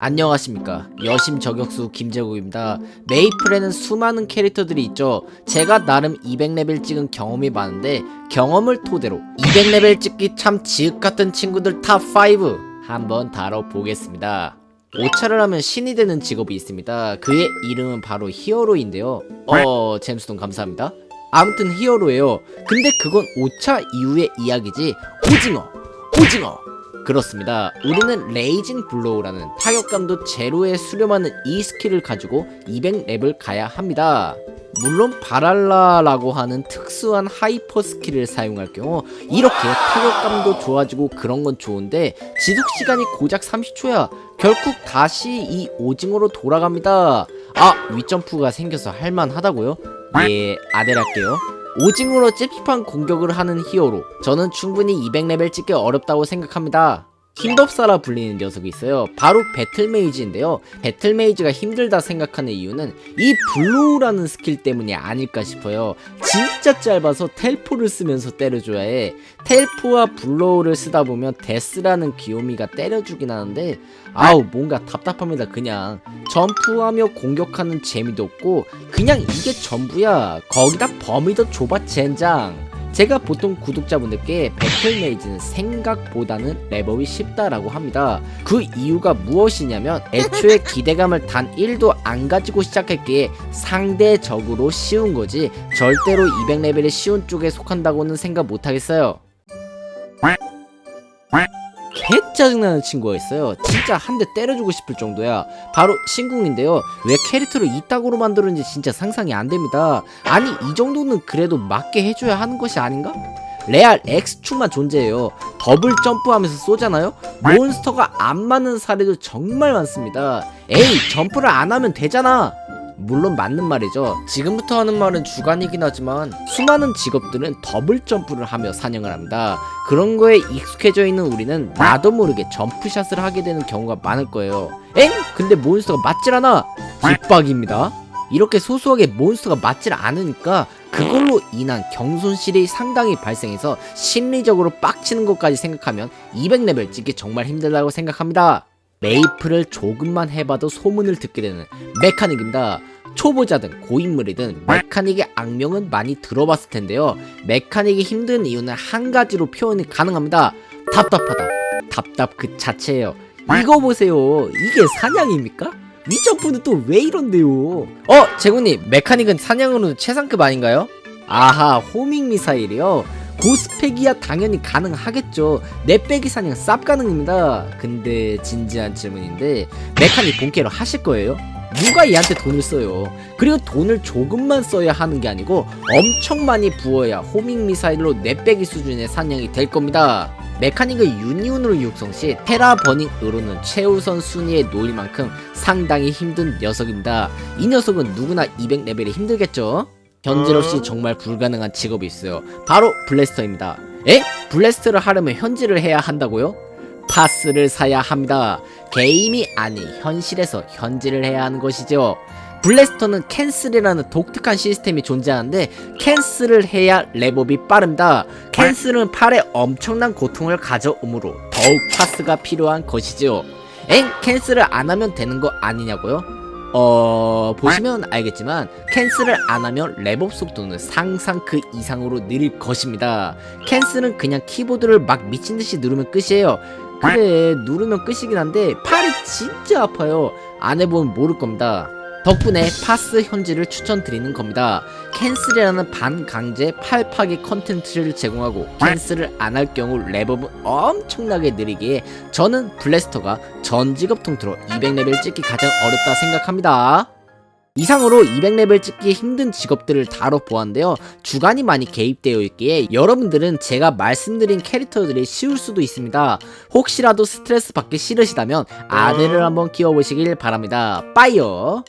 안녕하십니까. 여심 저격수 김재국입니다. 메이플에는 수많은 캐릭터들이 있죠. 제가 나름 200레벨 찍은 경험이 많은데 경험을 토대로 200레벨 찍기 참 지읒같은 친구들 탑5 한번 다뤄보겠습니다. 오차를 하면 신이 되는 직업이 있습니다. 그의 이름은 바로 히어로인데요. 어 잼스톤 감사합니다. 아무튼 히어로예요. 근데 그건 오차 이후의 이야기지. 오징어 오징어 그렇습니다. 우리는 레이징 블로우라는 타격감도 제로에 수렴하는 이 스킬을 가지고 200렙을 가야 합니다. 물론 바랄라라고 하는 특수한 하이퍼 스킬을 사용할 경우 이렇게 타격감도 좋아지고 그런 건 좋은데 지속 시간이 고작 30초야. 결국 다시 이 오징어로 돌아갑니다. 아 윗점프가 생겨서 할만하다고요? 예 아델할게요. 오징어로 찝찝한 공격을 하는 히어로. 저는 충분히 200레벨 찍기 어렵다고 생각합니다 힘법사라 불리는 녀석이 있어요. 바로 배틀메이지인데요. 배틀메이지가 힘들다 생각하는 이유는 이 블로우라는 스킬 때문이 아닐까 싶어요. 진짜 짧아서 텔포를 쓰면서 때려줘야 해. 텔포와 블로우를 쓰다 보면 데스라는 귀요미가 때려주긴 하는데 아우 뭔가 답답합니다 그냥. 점프하며 공격하는 재미도 없고 그냥 이게 전부야. 거기다 범위도 좁아 젠장 제가 보통 구독자분들께 배틀메이즈는 생각보다는 레벨이 쉽다라고 합니다. 그 이유가 무엇이냐면 애초에 기대감을 단 1도 안 가지고 시작했기에 상대적으로 쉬운 거지 절대로 200레벨이 쉬운 쪽에 속한다고는 생각 못하겠어요 개 짜증나는 친구가 있어요. 진짜 한 대 때려주고 싶을 정도야. 바로 신궁인데요. 왜 캐릭터를 이따구로 만들었는지 진짜 상상이 안 됩니다. 아니 이 정도는 그래도 맞게 해줘야 하는 것이 아닌가? 레알 X축만 존재해요. 더블 점프하면서 쏘잖아요. 몬스터가 안 맞는 사례도 정말 많습니다. 에이 점프를 안 하면 되잖아. 물론 맞는 말이죠. 지금부터 하는 말은 주관이긴 하지만 수많은 직업들은 더블 점프를 하며 사냥을 합니다. 그런 거에 익숙해져 있는 우리는 나도 모르게 점프샷을 하게 되는 경우가 많을 거예요. 엥? 근데 몬스터가 맞질 않아. 뒷박입니다. 이렇게 소소하게 몬스터가 맞질 않으니까 그걸로 인한 경손실이 상당히 발생해서 심리적으로 빡치는 것까지 생각하면 200레벨 찍기 정말 힘들다고 생각합니다. 메이플을 조금만 해봐도 소문을 듣게 되는 메카닉입니다. 초보자든 고인물이든 메카닉의 악명은 많이 들어봤을 텐데요. 메카닉이 힘든 이유는 한 가지로 표현이 가능합니다. 답답하다. 답답 그 자체예요. 이거 보세요. 이게 사냥입니까? 위점프는 또 왜 이런데요? 어, 재군님, 메카닉은 사냥으로 최상급 아닌가요? 아하, 호밍 미사일이요. 고스펙이야 당연히 가능하겠죠. 넷빼기 사냥 쌉 가능입니다. 근데 진지한 질문인데 메카닉 본캐로 하실 거예요? 누가 얘한테 돈을 써요? 그리고 돈을 조금만 써야 하는 게 아니고 엄청 많이 부어야 호밍 미사일로 넷빼기 수준의 사냥이 될 겁니다. 메카닉을 유니온으로 육성 시 테라 버닝으로는 최우선 순위에 놓일 만큼 상당히 힘든 녀석입니다. 이 녀석은 누구나 200레벨이 힘들겠죠? 현질 없이 정말 불가능한 직업이 있어요. 바로 블래스터입니다. 에? 블래스터를 하려면 현질을 해야 한다고요? 파스를 사야 합니다. 게임이 아닌 현실에서 현질을 해야 하는 것이죠. 블래스터는 캔슬이라는 독특한 시스템이 존재하는데 캔슬을 해야 랩업이 빠릅니다. 캔슬은 팔에 엄청난 고통을 가져오므로 더욱 파스가 필요한 것이죠. 엥? 캔슬을 안 하면 되는 거 아니냐고요? 어... 보시면 알겠지만 캔슬을 안 하면 랩업 속도는 상상 그 이상으로 느릴 것입니다. 캔슬은 그냥 키보드를 막 미친듯이 누르면 끝이에요. 그래 누르면 끝이긴 한데 팔이 진짜 아파요. 안 해보면 모를 겁니다. 덕분에 파스 현질을 추천드리는 겁니다. 캔슬이라는 반강제 팔파기 컨텐츠를 제공하고 캔슬을 안 할 경우 랩업은 엄청나게 느리기에 저는 블래스터가 전 직업 통틀어 200레벨 찍기 가장 어렵다 생각합니다. 이상으로 200레벨 찍기 힘든 직업들을 다뤄 보았는데요. 주관이 많이 개입되어 있기에 여러분들은 제가 말씀드린 캐릭터들이 쉬울 수도 있습니다. 혹시라도 스트레스 받기 싫으시다면 아내를 한번 키워보시길 바랍니다. 빠이요!